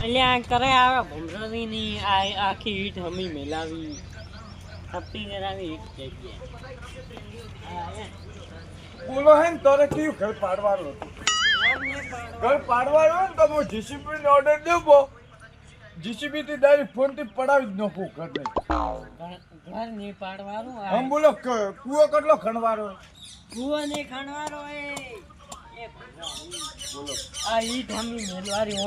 એટલે આ કરે આવે ભમરાની ની આ આખી ઈટ હમી મેલાવી. થપ્પી કરાવી ઈટ થઈ ગયા બોલો હે ને તારે કયું ઘર પાડવાનું હતું? ઘર પાડવાનું ને તમે જીસીપી ને ઓર્ડર દેવો જીસીબી થી ડાયરેક્ટ ફોનથી પડાવી જ નખો ઘર નહીં ઘરની પાડવાનું હમ બોલો કુવો કેટલો ખણવાનો કુવો ને ખાણવારો એ આ ઈટ હમી મેલવારી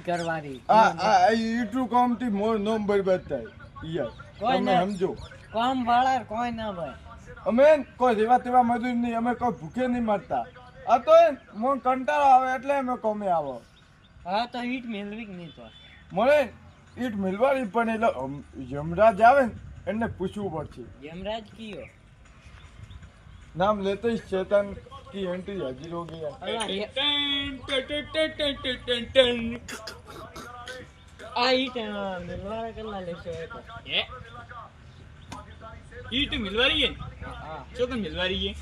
કરવાની આ આ ઈટુ થી મોર નોમ બરબાદ થાય યાર સમજો. કામ કોઈ ના ભાઈ અમે કોઈ જેવા તેવા મજૂર નહીં અમે કોઈ ભૂખે નહીં મરતા. આ તો મો કંટાળો આવે એટલે અમે કોમે આવો. હા તો ઈટ મેલવી નહીં તો? મળે ઈટ મેલવારી પણ એટલે યમરાજ આવે ને એમને પૂછવું પડશે. યમરાજ કયો? નામ લેતો ચેતન की एंट्री हाजिर हो गया અલા, ય- આ ઈટ અ, મેલવારા કેટલા લેશો એ તો હે ઈટ મિલવારી છે હા શું કે મિલવારી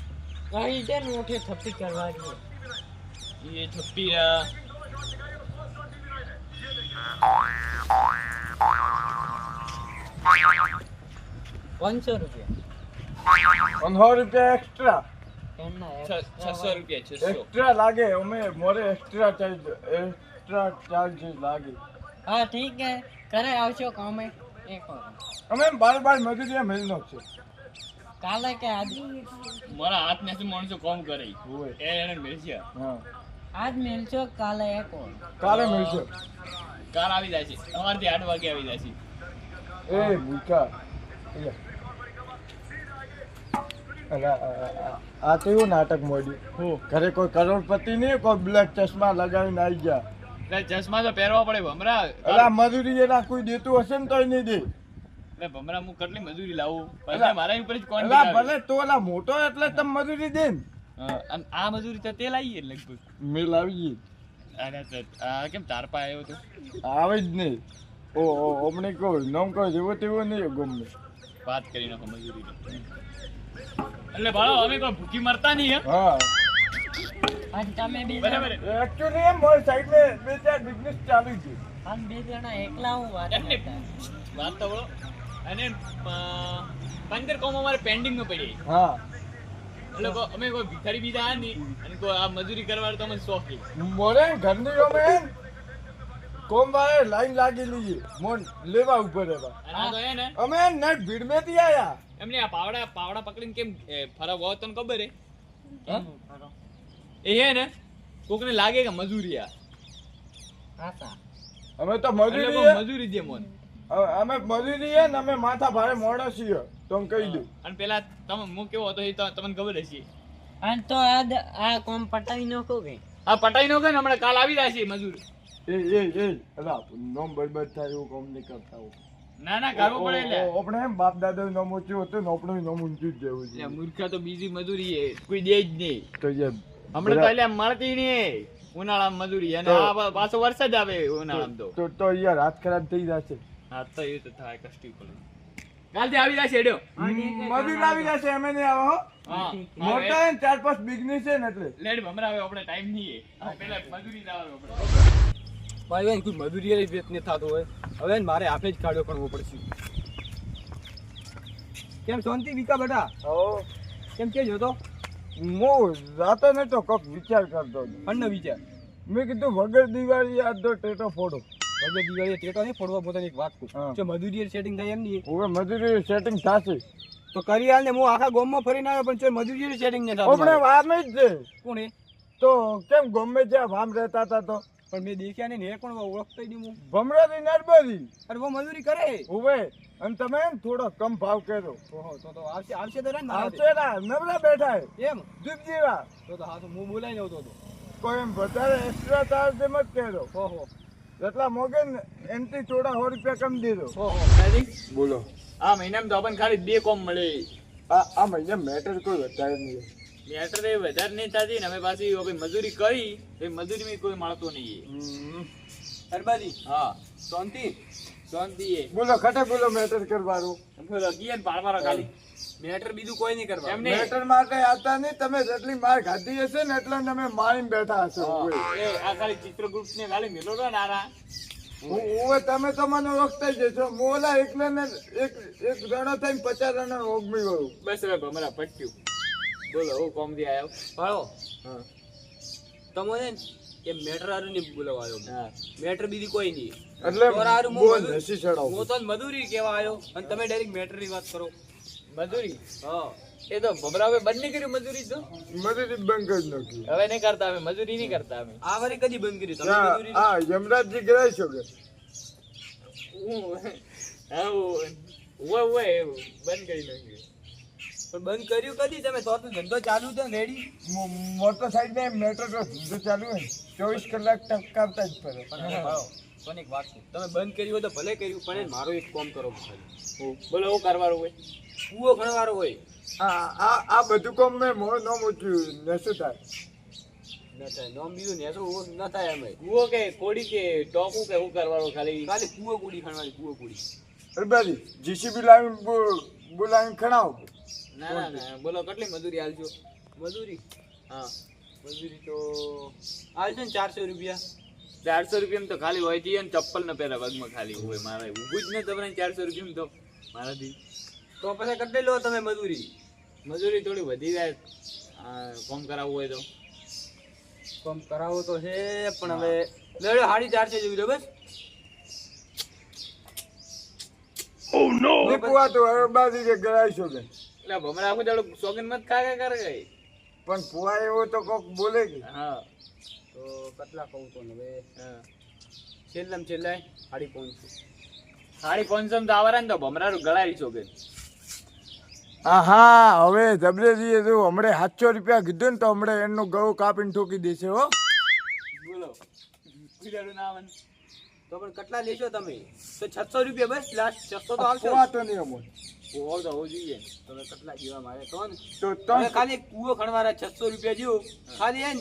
છે આ ઈટ હે ને ઓઠે થપ્પી કરવાની એ છપ્પી આ પાંચસો રૂપિયા પંદર રૂપિયા એક્સ્ટ્રા એમના છ- છસો રૂપિયા છસો એક્સ્ટ્રા લાગે અમે મોરે એક્સ્ટ્રા ચાર્જ એક્સ્ટ્રા ચાર્જ લાગે. હા ઠીક હે. ઘરે આવશો કામે. અમે બાર બાર મજૂરી મિલનો છે. કાલે કે આજ? મારા હાથ ને માણસો કોમ કરે? એ એને મેળસ્યા હા. આજ મેળશો કાલે એ કોણ કાલે મળશે કાલ આવી જાય છે. સવારથી આઠ વાગે આવી જાય છે. એ મૂકા અલા, આ- તો એવું નાટક મોડ્યું ઘરે કોઈ કરોડપતિ નહીં કોઈ બ્લેક ચશ્મા લગાવીને આવી ગયા. ચશ્મા તો પહેરવા પડે ભમરા. એટલે મજૂરી એના કોઈ દેતું હશે ને તોય નહીં દે. એટલે ભમરા હું કેટલી મજૂરી લાવું? પછી મારા ઉપર જ કોણ ભલે તો ઓલા મોટો એટલે તમે મજૂરી દે ને. અને આ મજૂરી તો તે લાવીએ લગભગ. મેં આવી અરે આ કેમ તાર પા આવ્યો તો? આવે જ નહીં. ઓ ઓ હમણે કહું નામ કહો જેવો તેવો નહીં ગમે. વાત કરી નાખો મજૂરી એટલે ભાડો અમે કોઈ ભૂખી મરતા નહીં હે હા. આજ તમે બે બરાબર. જણા એમ મારી સાઈડ મે બે ચાર બિઝનેસ ચાલુ છે. આમ બે જણા એકલા હું વાત. વાત તો બોલો. અને પંદર કોમ અમારે પેન્ડિંગમાં પડી. હા. એટલે અમે કોઈ ભિખારી બીજા આ નહીં. અને કોઈ આ મજૂરી કરવા તો અમે શોખી. મોરે ઘરની અમે કોમ વાળે લાઈન લાગેલી છે મોન લેવા ઉપર એવા અને આ તો હે ને. અમે નેટ ભીડ મેથી આયા. એમને આ પાવડા પાવડા પકડીને કેમ ફરવ હોય તને ખબર હે? એ હે ને કોકને લાગે કે મજૂરી આ. અમે તો મજૂરી મજૂરી દે મોન. અમે મજૂરી હે ને અમે માથા ભારે મોડા છીએ તો કહી દઉં. અને પેલા તમે હું કેવો હતો એ તમને ખબર હશે. અને તો આ કોમ પટાવી નાખો કે? આ પટાઈ નો કે ને હમણાં કાલ આવી જશે છે મજૂર. એ એ એ. અલા નોમ બરબાદ થાય એવું કામ નહીં કરતા હો. ના ના કરવું પડે એટલે ઓ- ઓ- આપણે એમ બાપ દાદા નામ ઊંચું હતું ને આપણું નામ ઊંચું જ જેવું છે. મૂર્ખા તો બીજી મજૂરી હે કોઈ દે જ નહીં. તો યાર હમણાં તો એટલે મળતી નહીં ઉનાળામાં મજૂરી અને આ પાછો વરસાદ આવે ઉનાળામાં તો. તો તો યાર હાથ ખરાબ થઈ જશે. હા તો એ તો થાય કષ્ટી પડે કાલથી આવી જશે એડ્યો મજૂર આવી જશે અમે નહીં આવો મોટા ચાર પાંચ બિઝનેસ છે ને એટલે. લેડ હવે આપણે ટાઈમ નહીં પેલા મજૂરી જવાનું આપણે. ભાઈ એને કોઈ મજૂરી વેત નહીં થતો હોય. હવે મારે આપે જ કાઢ્યો કરવો પડશે. કેમ શાંતિ વિકા બેટા? કેમ કે જોતો હું રાતે ને તો કપ વિચાર કરતો પણ વિચાર. મેં કીધું વગર દિવાળી આ તો ટેટો ફોડો. વગર દિવાળી ટેટો નહીં ફોડવા પોતાની એક વાત કહું. જો મજૂરી સેટિંગ થાય એમ નહીં. હવે મજૂરી સેટિંગ થશે. તો કરી હાલ ને હું આખા ગોમમાં ફરીને આવ્યો પણ જો મજૂરી સેટિંગ નહીં થાય થતું વામ જ છે. કોણ? તો કેમ ગમે જ્યાં વામ રહેતા હતા તો? પણ મેં દેખ્યા નહીં ને એ પણ ઓળખતા નહીં હું. ભમરાથી નરબરી અરે વો મજૂરી કરે. ઉભે અને તમે એમ થોડો કમ ભાવ કર્યો ઓહો તો તો આવશે આવશે તો રે આવશે. ના નબળા બેઠા એમ? જીપ જેવા તો તો હા તો હું બોલાઈ આવતો તો કોઈ એમ વધારે એક્સ્ટ્રા ચાર્જ એમ જ કર્યો ઓહો. એટલા મોગે ને એનથી થોડા સો રૂપિયા કમ દીધો. ઓહો બોલો. આ મહિનામાં તો આપણને ખાલી બે કોમ મળે. આ આ મહિના મેટર કોઈ વધારે નહીં. મેટર એ વધારે નહીં થતી ને અમે પાછી હવે મજૂરી કરી એ મજૂરીમાં કોઈ મળતો નહીં હમ. હરબાજી. હા. શાંતિ. શાંતિ એ. બોલો ખટે બોલો મેટર કરવાનું. બોલો ગીયન પાડવાનો ખાલી. મેટર બીજું કોઈ નહીં કરવા એમને મેટર માટે આવતા નહીં તમે જેટલી માર ખાધી હશે ને એટલે તમે મારીને બેઠા હશો. એ આ ખાલી ચિત્રગુપ્ત ને ખાલી મેલો ને આરા હું- હવે તમે તો મને ઓળખતા જ જશો મોલા એકલે એકલા ને એક એક જણો થઈને પચાસ જણા ઓગમી ગયું બસ હવે ભમરા પટ્યું બોલો હું કોમથી આવ્યો પાડો હા તમને એ મેટર હારું નહીં બોલવાયો મેટર બીજી કોઈ નહીં એટલે બોલ નસી ચડાવું હું તો મધુરી કેવા આવ્યો અને તમે ડાયરેક્ટ મેટરની વાત કરો મજૂરી હા એ તો ભમરા બંધ નહીં કર્યું મજૂરી તો મજૂરી બંધ કરી નાખી હવે નહીં કરતા અમે મજૂરી નહીં કરતા અમે આ વારે કદી બંધ કરી તમે મજૂરી હા યમરાજજી ગરાઈ છો કે હું હા હું ઓય બંધ કરી નાખ્યું પણ બંધ કર્યું કદી? તમે તો તો ધંધો ચાલુ છે રેડી? મોટર સાઈડ ને મેટ્રો તો ધંધો ચાલુ હોય. ચોવીસ કલાક ટપકાવતા જ પડે પણ એક વાત છે. તમે બંધ કર્યું હોય તો ભલે કર્યું પણ એ મારો એક કોમ કરો બોલો હું? કરવાનું હોય. કૂવો ખણવાનો હોય. હા આ આ બધું કોમ મેં મોં ન મૂક્યું. નશું થાય. ન થાય. નોમ બીજું ને તો ન થાય અમે કૂવો કે કોડી કે ટોકું કે હું કરવાનું ખાલી? ખાલી કૂવો કુડી ખણવાની કૂવો કુડી. જીસીબી લાવીને બોલાવીને ખણાવો. ના ના ના બોલો કેટલી મજૂરી આલજો મજૂરી? હા. મજૂરી તો આલજો ને ચારસો રૂપિયા. ચારસો રૂપિયા તો ખાલી હોય છે ને ચપ્પલ ને પહેરા પગમાં ખાલી હોય મારે. ઊભું જ ને તમને ચારસો રૂપિયા તો મારાથી. તો પછી કેટલી લો તમે મજૂરી. મજૂરી થોડી વધી જાય. આ, કોમ કરાવવું હોય તો. કોમ કરાવવું તો છે પણ હવે લેડો સાડી ચારસો જેવી લો બસ. કે ગરાઈ છો કે? એટલે ભમરા આખું દાડો શોખીન મત ખા ખા કરે ગઈ પણ ફુવા એવો તો કોક બોલે કે. હા. તો કેટલા કહું તો હવે? હા. છેલ્લે છેલ્લે સાડી પાંચસો. સાડી પાંચસો તો આવરા ને તો ભમરાનું ગળાઈ છો કે હા હા હવે જબરેજીએ જો હમણે સાતસો રૂપિયા કીધું ને તો હમણે એનું ગૌ કાપીને ઠોકી દેશે હો. બોલો. કીધું ના આવે તો પણ કેટલા લેશો તમે? તો છસો રૂપિયા બસ લાસ્ટ છસો તો આવશે. તો નહીં અમો હોવ તો હોવું જોઈએ. તમે કેટલા જેવા મારે તો ને. તો હવે ખાલી કૂવો ખણવાના છસો રૂપિયા જેવું. ખાલી હે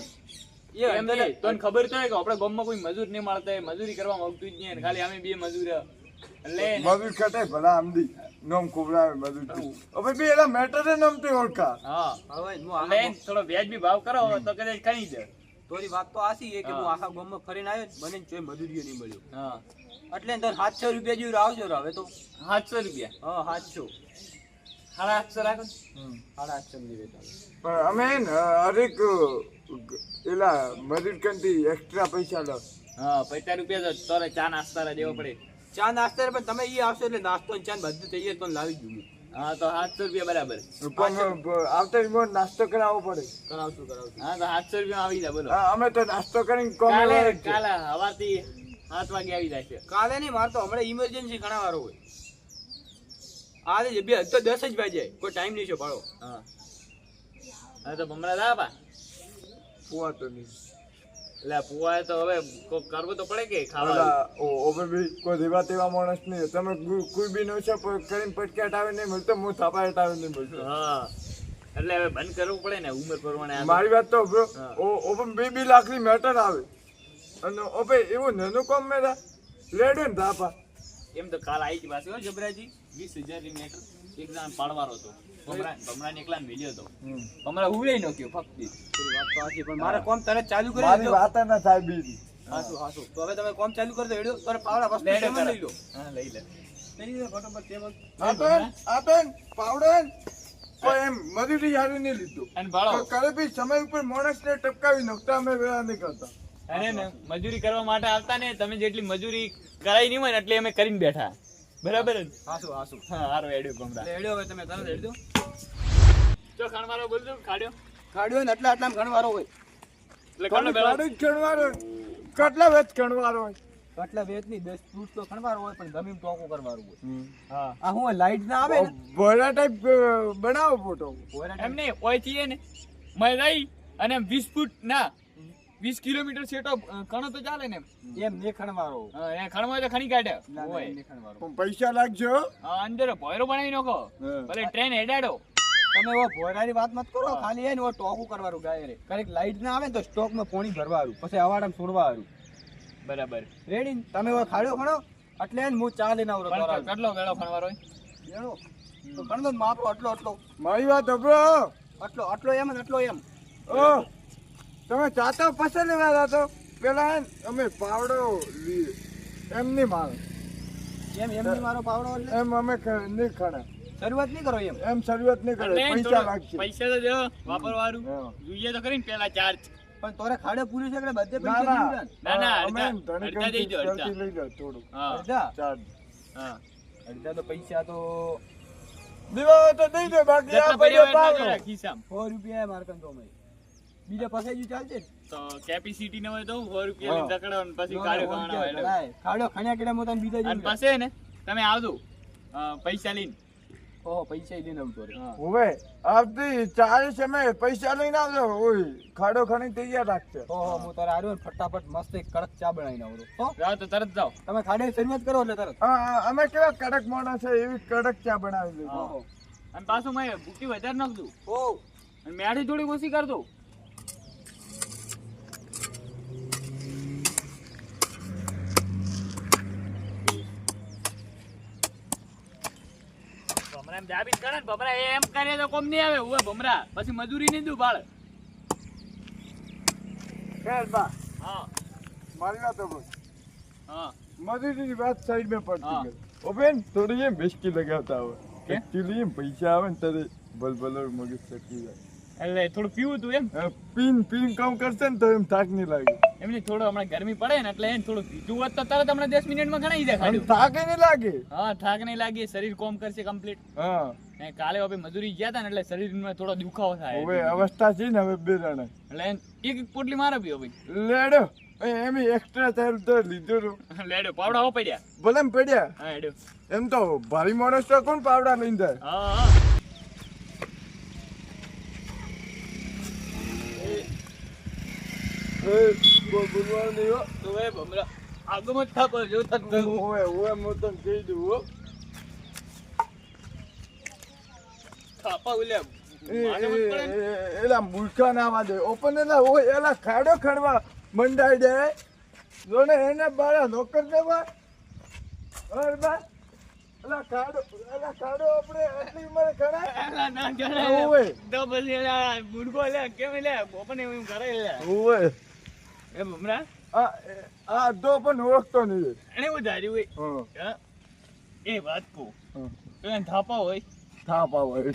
એ એમ અંદર નહીં, તને ખબર તો કે આપણે ગામમાં કોઈ મજૂર નહીં મળતા મજૂરી કરવા માંગતું જ નહીં ખાલી અમે બે મજૂર. એટલે મજૂર કટાય ભલા આમદી નોમ ખોબરાવે મજૂર હવે બી એના મેટરે નમતી ઓળખા. હા. હવે હું એટલે થોડો વ્યાજબી ભાવ કરો તો કદાચ કઈ જાય તોરી વાત તો આસી છે કે હું હા. આખા ગામમાં ફરીને આવ્યો મને ચોય મજૂરીઓ નહીં મળ્યો. હા. એટલે તો સાતસો રૂપિયા જેવું આવજો હવે તો. સાતસો રૂપિયા? હા સાતસો સાડા આઠસો રાખો. સાડા આઠસો પણ અમે હરેક એલા મજૂર કંતી એક્સ્ટ્રા પૈસા લો. હા પચાસ રૂપિયા તો તારે ચા નાસ્તા દેવો પડે. ચા નાસ્તા પણ તમે એ આવશો એટલે નાસ્તો ચા ને બધું થઈ જાય તો લાવી દઉં હા. તો સાતસો રૂપિયા બરાબર. આવતા જ નાસ્તો કરાવવો પડે. કરાવશું કરાવશું. હા તો સાતસો રૂપિયા આવી જાય બોલો. હા, અમે તો નાસ્તો કરીને કોમે કાલે કાલે હવારથી સાત વાગે આવી જાય છે. કાલે નહીં મારતો હમણાં ઇમરજન્સી ઘણા વારો હોય. આજે બે તો દસ જ વાગે. કોઈ ટાઈમ નહીં છે ભાડો. હા. હા તો ભમરા દા પા પુઆ તો નહીં. એટલે પુઆ તો હવે કોઈ કરવું તો પડે કે ખાવા ઓલા, ઓ- ઓમે બી કોઈ દેવા તેવા માણસ નહીં. તમે કોઈ- બી નો છે કરીને પટકાટ આવે નહીં મળતો હું થાપાટ આવે નહીં મળતો હા. એટલે હવે બંધ કરવું પડે ને ઉંમર પ્રમાણે મારી વાત તો ઓ ઓપન બે બે લાખની મેટર આવે. અને ઓપે એવું નાનું કોમ મેરા લેડો ને ધાપા. એમ તો કાલ આવી જ પાસે હો જબરાજી. વીસ હજારની મેટર. એક જણ પાડવાનો હતો. ભમરાને એકલાને મેલ્યો હતો. ભમરા હુવે નોખ્યો ફક્ત. વાત તો સાચી, પણ મારે કોમ તરત ચાલુ કરી મારી દેજો. વાત ના થાય બીજી. હાચું, હાચું. તો હવે તમે કોમ ચાલુ કરી દો હેડો તારે પાવડા વસ્તુ. લઈ લો. હા લઈ લે. આપેન આપેન પાવડન. કોઈ એમ મજૂરી યારી નહીં લીધું. અને કરે બી સમય ઉપર માણસને ટપકાવી નાખતા અમે વેળા નહીં કરતા. અરે મજૂરી કરવા માટે આવતા ને તમે જેટલી મજૂરી કરાઈ નહીં હોય એટલે અમે કરીને બેઠા. બરાબર જ? હાસુ હાચું. હા હારો એડ્યો ભમરા એડ્યો હવે તમે તરત એડ્યો જો ખણવારો બોલજો ખાડ્યો. ખાડ્યો ને એટલા આટલામાં ખણવારો હોય. એટલે પેલા ગાડી કેટલા વેત ખણવારો હોય? કેટલા વેત નહીં દસ ફૂટ તો ખણવારો હોય પણ ગમે ટોકો કરવાનું હોય. હા. આ હું લાઈટ ના આવે ને? ભોળા ટાઈપ બનાવો ફોટો એમ નહીં હોય હે ને મેં રહી અને વીસ ફૂટ ના. વીસ કિલોમીટર સેટો ખણો તો ચાલે ને એમ. ને ખણવારો એ ખણવા તો ખણી કાઢે. પૈસા લાગજો. હા, અંદર ભોયરો બનાવી નાખો. ભલે ટ્રેન હેડાડો. તમે એવો ભોયરાની વાત મત કરો ખાલી એને ટોકું કરવાનું ગાય રે કરેક લાઈટ ના આવે ને તો સ્ટોકમાં પાણી ભરવાનું પછી અવાડામાં છોડવાનું. બરાબર. રેડી તમે એવો ખાડ્યો ખણો એટલે હે હું ચા લઈને તોરાવ. કેટલો વેળો ખણવારો હોય? એનો તો ખણો માપો આટલો આટલો. મારી વાત હબળો આટલો આટલો એમ ને આટલો એમ. ઓ તમે ચાતો પસંદ લેવા હતા તો. પેલા અમે પાવડો લઈએ એમની માલ. એમ એમની મારો પાવડો એમ અમે નહીં ખડા. શરૂઆત નહીં કરો એમ? એમ શરૂઆત નહીં કરો પૈસા લાગશે. પૈસા તો દેવો વાપરવાનું જોઈએ તો કરીને પેલા ચાર્જ પણ તોરે ખાડે પૂરી છે એટલે બધે પૈસા ના ના, ના, અમે અડધા- એમ ધણી અડધા. લઈ લો થોડું હા. અડધા? ચાર્જ. હા. અડધા તો પૈસા તો દેવા તો દઈ દે બાકી આ પડ્યો ખિસ્સામાં. સો રૂપિયા મારકન તો અમે. બીજા પાસે જ ચાલશે તો કેપેસિટી ને હોય તો 100 રૂપિયા હા. ને પછી કાળો ખાવાનો હોય. ખાડો ખણ્યા કર્યા મોટા બીજા અને પાસે ને તમે આવજો. પૈસા લઈને. ઓહો પૈસા લઈને આવજો હવે આવતી ચારે સમય પૈસા લઈને આવજો. ઓય ખાડો ખણી તૈયાર રાખજો. ઓહો હું તારે આર્યો ને ફટાફટ મસ્ત એક કડક ચા બનાવીને આવરો હો? જાઓ તો તરત જાઓ. તમે ખાડે શરૂઆત કરો એટલે તરત. હા, અમે કેવા કડક માણસ છે એવી કડક ચા બનાવી દઉં અને પાછું મેં બુટી વધારે નાખજો. ઓ અને મેળી થોડી ઓછી કરજો ભમરા એમ દાબીને કરે ને ભમરા એમ કરે તો કોમ નહીં આવે. ઉવે ભમરા પછી મજૂરી નહીં દઉં ભાળ ખેર બા. હા. મારી વાત તો હા. મજૂરીની વાત સાઈડ મેં. પડતી ગઈ. ઓ થોડી એમ બેસકી લગાવતા હોય? એકચ્યુઅલી એમ પૈસા આવે ને ત્યારે ભલભલો મગજ સકી જાય. એટલે થોડું પીવું તું એમ? પીન પીન કામ કરશે ને તો એમ થાક નહીં લાગે. એમની થોડો હમણાં ગરમી પડે ને એટલે એમ થોડું પીતું હોત તો તરત હમણાં દસ મિનિટમાં ઘણાઈ જાય ખાલી થાક નહીં લાગે? હા થાક નહીં લાગે શરીર કોમ કરશે કમ્પ્લીટ હા. કાલે હવે મજૂરી ગયા હતા ને એટલે શરીરમાં થોડો દુખાવો થાય. હવે અવસ્થા છે ને હવે બે જણા. એટલે એક એક પોટલી મારે પીઓ ભાઈ. લેડો. એમ એક્સ્ટ્રા ચાર્જ તો લીધો લેડો પાવડા પડ્યા. ભલે એમ પડ્યા. એમ તો ભારી માણસ તો કોણ પાવડા લઈને જાય. હા હા એ, બોલ- બોલવાનું નહીં જ જો થતું ઓવે ઓવે હું તને કહી દઉં હો થાપા ઉલ્યા ને. એલા મૂર્ખા ના ઓપન ઓય એલા ખાડો ખડવા મંડાઈ જાય જોને એને બાળા નોકર દેવા અરે બા એલા ખાડો એલા ખાડો આપણે આટલી ઉંમરે ના બુડકો લે કેમ લે ગોપને એમ લે ઓવે એ ભમરા આ આ તો પણ ઓળખતો નહીં એને હોય. હા હા? એ વાત હા. એને થાપા હોય? થાપા હોય.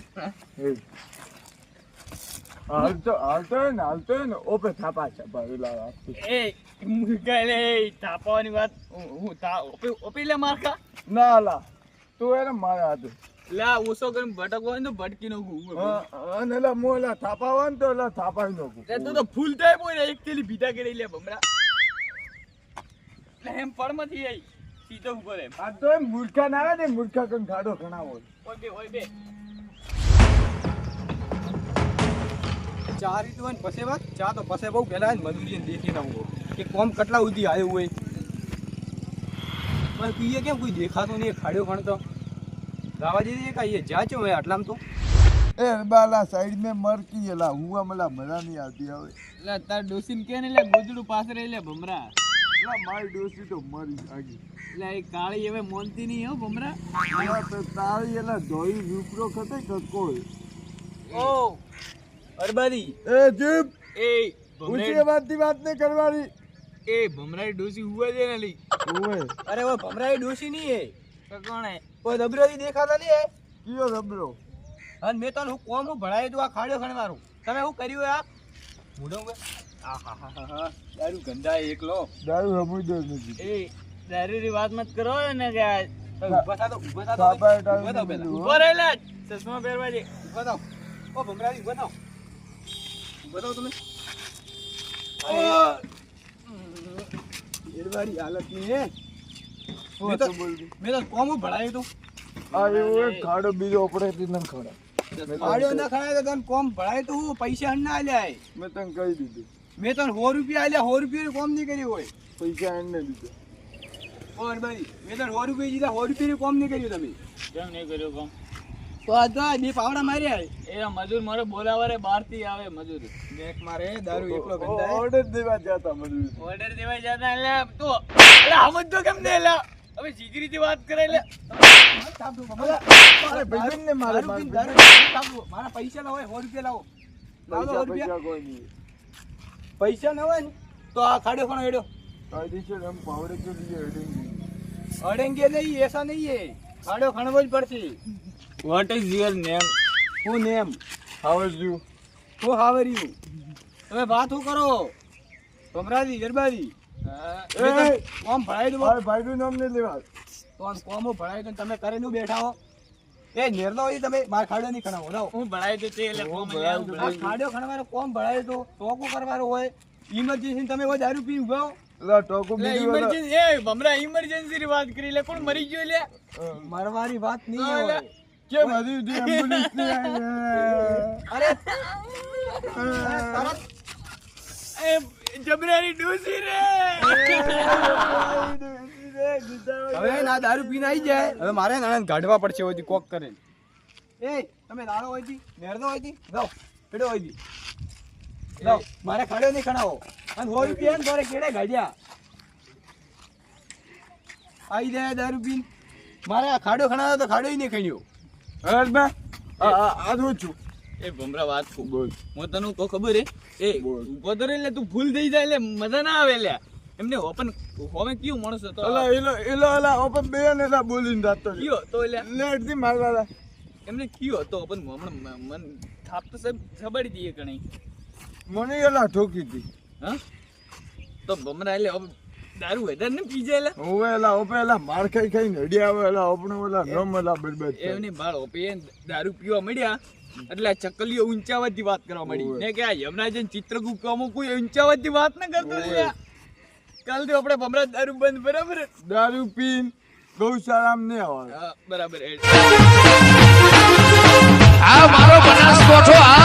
હાલતો હાલતો ને હાલતો ને ઓપે થાપા એલા આપતી. એ મુકાલે થાપાવાની વાત હું- થા ઓપી ઓપી લે મારકા ના લા તું એને મારા હાથે. લા ઓછો કરીને ભટકવો હોય ને તો ભટકી હા, અને એલા મો લા થાપા હોય ને તો એલા થાપાઈ નાખું. તે તું તો ફૂલ ટાઈમ હોય ને એક થેલી ભીતા કરી લે ભમરા. લે એમ પડમાંથી આઈ સીધો ઉપર એમ. આ તો એમ મૂર્ખા ના આવે ને મૂર્ખા કન ખાડો ઘણા હોય. ઓય બે ઓય બે. ચા રીત હોય ને પછી વાત? ચા તો પસે બહુ પહેલા મજૂરી દેખી ના હું કે કોમ કેટલા સુધી આવ્યું હોય. પણ પીએ કેમ કોઈ દેખાતો નહીં ખાડ્યો ખણતો રાવા જઈએ કાંઈ જ્યાં છો હોય આટલામ તો. એ બાલા સાઈડ મે મર એલા હુઆ મલા મજા નહીં આવતી હવે. લે તાર ડોસીન કે ને લે ગોદડું પાસે રહી ભમરા. મારી ડોસી તો મરી આગી લે એ કાળી હવે મોનતી નહીં હો ભમરા. એલા એલા ધોઈ વિપરો ખતે કકોય ઓ અરબાદી એ જીપ એ ઊંચી ભમરા અવાજથી વાત નહીં કરવાની. એ ભમરા ડોસી હુવા છે ને લી. અરે ઓ ડોસી ડોશી નહીં હે તો કોણ કોઈ દબરોથી દેખાતા નહીં કયો રબરો અને મેં તને હું કોમ હું ભણાય તું આ ખાડ્યો ખણવાનું તમે શું કર્યું આ? મૂડો દારૂ ગંદા એકલો. દારૂ સમુદ્ર નથી એ દારૂની વાત મત કરો ને. કે થા તો ઊભા થા તો થાવ દારૂ પહેલા. રહેલા ચશ્મા પહેરવા દે. ઊભા થાવ. ઓ ભમરાજી થાવ. થાવ તમે. એડવારી હાલતની હે. મેં તો- તો કોમ ભણાયું તું. આ એવો ખાડો બીજો ઓપરેથી ન ખડા. પાડ્યો ના તો તને કોમ ભણાય તો હું પૈસા ના આલ્યા. મેં તને કહી દીધું. મેં તને સો રૂપિયા આલ્યા સો રૂપિયા કોમ નહીં કર્યું હોય. પૈસા એને દીધો. ઓ અડબારી મેં તને સો રૂપિયા દીધા સો રૂપિયા કોમ નહીં કર્યું તમે. કેમ નહીં કર્યો કોમ? તો આ તો બે પાવડા માર્યા એ મજૂર મારે બોલાવારે બહારથી આવે મજૂર. બેક મારે દારૂ એકલો ઓર્ડર દેવા જતા મજૂર. ઓર્ડર દેવા જતા એટલે તો એટલે સમજતો કેમ ને એટલે? હવે જીગરીથી વાત કરે એટલે મારા પૈસા ના હોય સો રૂપિયા લાવો. પૈસા કોઈ નહીં. પૈસા ના હોય ને તો આ ખાડો પણ હેડ્યો અડેંગે નહીં. એસા નહીં એ. ખાડો ખણવો જ પડશે. વોટ ઇઝ યોર નેમ હું નેમ. હાઉ આર યુ હું તમે વાત શું કરો? ભમરાજી ગરબાજી. કોમ ભણાઈ દો મારા ભાઈનું નામ નહીં લેવા કોમ કોમો ભણાઈ દો તમે નું બેઠા હો. એ નેરનો હોય તમે માર ખાડો નહીં ખણાવો. લાવો હું ભણાવી દે તે એટલે કોમ ખાડો ખણવાનો કોમ ભણાય તો ટોકો કરવાનો હોય. ઇમરજન્સી તમે હોય દારૂ પી ઊભા ઇમરજન્સી ની વાત કરી લે. કોણ મરી ગયો લે? મરવાની વાત નહીં હોય. કેમ હજી એમ્બ્યુલન્સ અરે તરત એ જબરાની ડોસી રે. હવે ના દારૂ પીને આવી જાય. હવે મારે નાના ગાઢવા પડશે હોય કોક કરે. એ તમે દાડો હોયથી નેરનો હોયથી જાઓ પેડો હોયથી જાઓ મારે ખાડો નહીં ખણાવો અને હોય રૂપિયા ને તારે કેડે ગાડ્યા આવી જાય દારૂ પીને. મારે આ ખાડો ખણાવો તો ખાડો નહીં ખણ્યો હર્ષભાઈ, આ જોઉં છું. એ ભમરા વાત ખૂબ બોલ. હું તને કહું ખબર હે? એ. ઊભો તો એટલે તું ભૂલ થઈ જાય એટલે મજા ના આવે લે. એમને ઓપન હોમે કયું માણસ હતો? અલા એલો એલો અલા ઓપન બે ને એલા બોલીને જાતો. કયો તો એટલે? લેટથી મારવા લા. એમને કયો હતો? ઓપન હમણાં મન થાપ તો સાહેબ જબડી દીએ કણી મને એલા ઠોકી દી હા? તો બમરા એટલે દારૂ વધારે ને પી જાય લે. એલા ઓપે એલા માર ખાઈ ખાઈ હડી આવે એલા ઓપણો એલા રમ એલા બરબાદ. એમની બાળ ઓપે દારૂ પીવા મળ્યા. એટલે ચકલીઓ ઊંચાવતથી વાત કરવા મળી. ને કે આ યમરાજન અમુક કોઈ ઊંચાવાથી વાત ન કરતો કાલ તો આપણે ભમરા દારૂ બંધ બરાબર? દારૂ પીન ગૌશાળામ ને આવવાનું. બરાબર આ મારો બનાસકોઠો આ